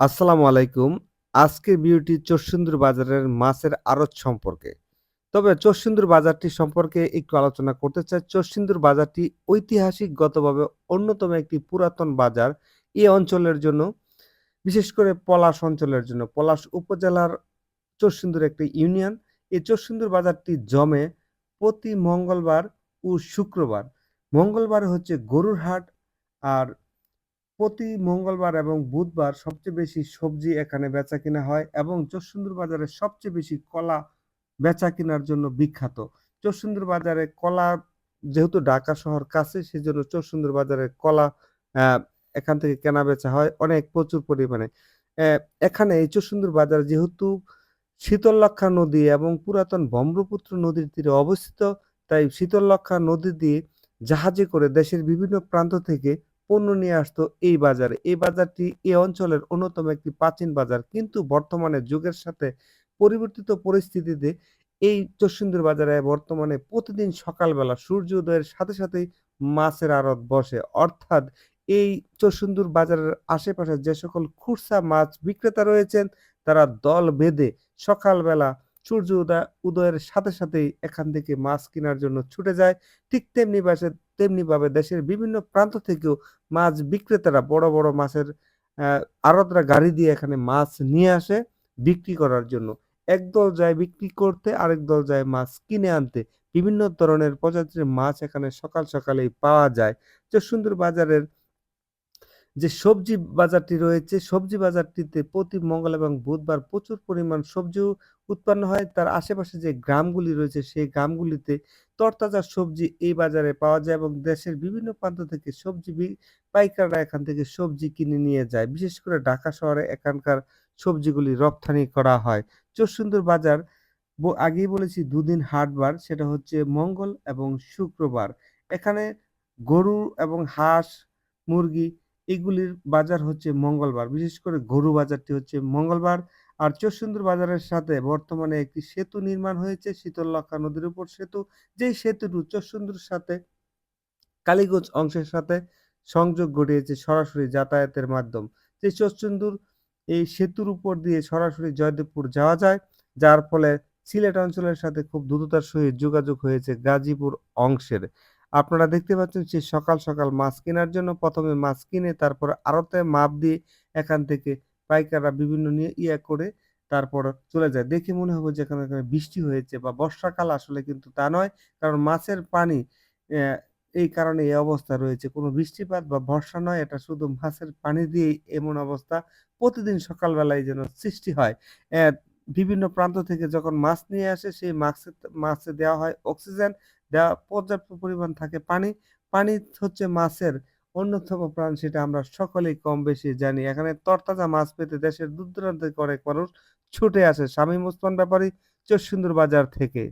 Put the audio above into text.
আসসালামু আলাইকুম। আজকের ভিডিওটি চরসিন্দুর বাজারের মাছের আড়ত সম্পর্কে। তবে চরসিন্দুর বাজারটি সম্পর্কে একটু আলোচনা করতে চাই। চরসিন্দুর বাজারটি ঐতিহাসিকগতভাবে অন্যতম একটি পুরাতন বাজার এ অঞ্চলের জন্য, বিশেষ করে পলাশ অঞ্চলের জন্য। পলাশ উপজেলার চরসিন্দুর একটি ইউনিয়ন। এই চরসিন্দুর বাজারটি জমে প্রতি মঙ্গলবার ও শুক্রবার। মঙ্গলবার হচ্ছে গরুর হাট আর প্রতি মঙ্গলবার এবং বুধবার সবচেয়ে বেশি সবজি এখানে বেচা-কিনা হয় এবং চরসিন্দুর বাজারে সবচেয়ে বেশি কলা বেচা কেনার জন্য বিখ্যাত। চরসিন্দুর বাজারে কলা যেহেতু ঢাকা শহর কাছে সেই সেজন্য চরসিন্দুর বাজারে কলা এখান থেকে কেনা-বেচা হয় অনেক প্রচুর পরিমাণে। এখানে এই চরসিন্দুর বাজার যেহেতু শীতললক্ষা নদী এবং পুরাতন ব্রহ্মপুত্র নদীর তীরে অবস্থিত, তাই শীতললক্ষা নদী দিয়ে জাহাজে করে দেশের বিভিন্ন প্রান্ত থেকে পণ্য নিয়ে আসতো এই বাজারে। এই বাজারটি এ অঞ্চলের অন্যতম একটি প্রাচীন বাজার। কিন্তু বর্তমানে যুগের সাথে পরিবর্তিত পরিস্থিতিতে এই চরসিন্দুর বাজারে বর্তমানে প্রতিদিন সকালবেলা সূর্য উদয়ের সাথে সাথেই মাছের আড়ত বসে। অর্থাৎ এই চরসিন্দুর বাজারের আশেপাশে যে সকল খুচরা মাছ বিক্রেতা রয়েছেন, তারা দল বেঁধে সকালবেলা সূর্য উদয় উদয়ের সাথে সাথেই এখান থেকে মাছ কেনার জন্য ছুটে যায়। ঠিক তেমনি বাসে তেমনিভাবে দেশের বিভিন্ন প্রান্ত থেকেও মাছ বিক্রেতারা বড়, বড় মাছের আড়তরা গাড়ি দিয়ে এখানে মাছ নিয়ে আসে বিক্রি করার জন্য। একদল যায় বিক্রি করতে, আরেক দল যায় মাছ কিনে আনতে। বিভিন্ন ধরনের প্রজাতির মাছ এখানে সকাল সকালেই পাওয়া যায়। সুন্দর বাজারের যে সবজি বাজারটি রয়েছে, সবজি বাজারটিতে প্রতি মঙ্গল এবং বুধবার প্রচুর পরিমাণ সবজিও উৎপন্ন হয়। তার আশেপাশে যে গ্রামগুলি রয়েছে, সেই গ্রামগুলিতে তরতাজা সবজি এই বাজারে পাওয়া যায় এবং দেশের বিভিন্ন প্রান্ত থেকে সবজি পাইকাররা এখান থেকে সবজি কিনে নিয়ে যায়। বিশেষ করে ঢাকা শহরে এখানকার সবজিগুলি রপ্তানি করা হয়। চরসিন্দুর বাজার আগেই বলেছি দুদিন হাটবার, সেটা হচ্ছে মঙ্গল এবং শুক্রবার। এখানে গরু এবং হাঁস, মুরগি এগুলির বাজার হচ্ছে মঙ্গলবার। বিশেষ করে গরু বাজারটি হচ্ছে মঙ্গলবার। আর চরসিন্দুর বাজারের সাথে বর্তমানে একটি সেতু নির্মাণ হয়েছে শীতললক্ষা নদীর উপর সেতু। যেই সেতুটি চরসিন্দুর সাথে, কালীগঞ্জ অংশের সাথে সংযোগ ঘটিয়েছে সরাসরি যাতায়াতের মাধ্যম। যে চরসিন্দুর এই সেতুর উপর দিয়ে সরাসরি জয়দেবপুর যাওয়া যায়। যার ফলে সিলেট অঞ্চলের সাথে খুব দ্রুততার সহিত যোগাযোগ হয়েছে গাজীপুর অংশের। আপনারা দেখতে পাচ্ছেন সে সকাল, সকাল মাছ কেনার জন্য প্রথমে মাছ কিনে তারপর আড়তে মাপ দিয়ে এখান থেকে পাইকাররা বিভিন্ন নিয়ে ইয়া করে তারপর চলে যায়। দেখে মনে হবে যে এখানে, বৃষ্টি হয়েছে বা বর্ষাকাল আসলে কিন্তু তা নয়। কারণ মাছের পানি এই কারণে এই অবস্থা রয়েছে। কোনো বৃষ্টিপাত বা বর্ষা নয়, এটা শুধু মাছের পানি দিয়েই এমন অবস্থা প্রতিদিন সকালবেলায় যেন সৃষ্টি হয়। বিভিন্ন প্রান্ত থেকে যখন মাছ নিয়ে আসে সেই মাছে মাছে দেওয়া হয় অক্সিজেন, দেওয়া পর্যাপ্ত পরিমাণ থাকে পানি। পানি হচ্ছে মাছের অন্যতম প্রাণ সেটা আমরা সকলেই কম বেশি জানি। এখানে তরতাজা মাছ পেতে দেশের দূর দূরান্ত অনেক মানুষ ছুটে আসে। স্বামী মুসলমান ব্যাপারী, চরসিন্দুর বাজার থেকে।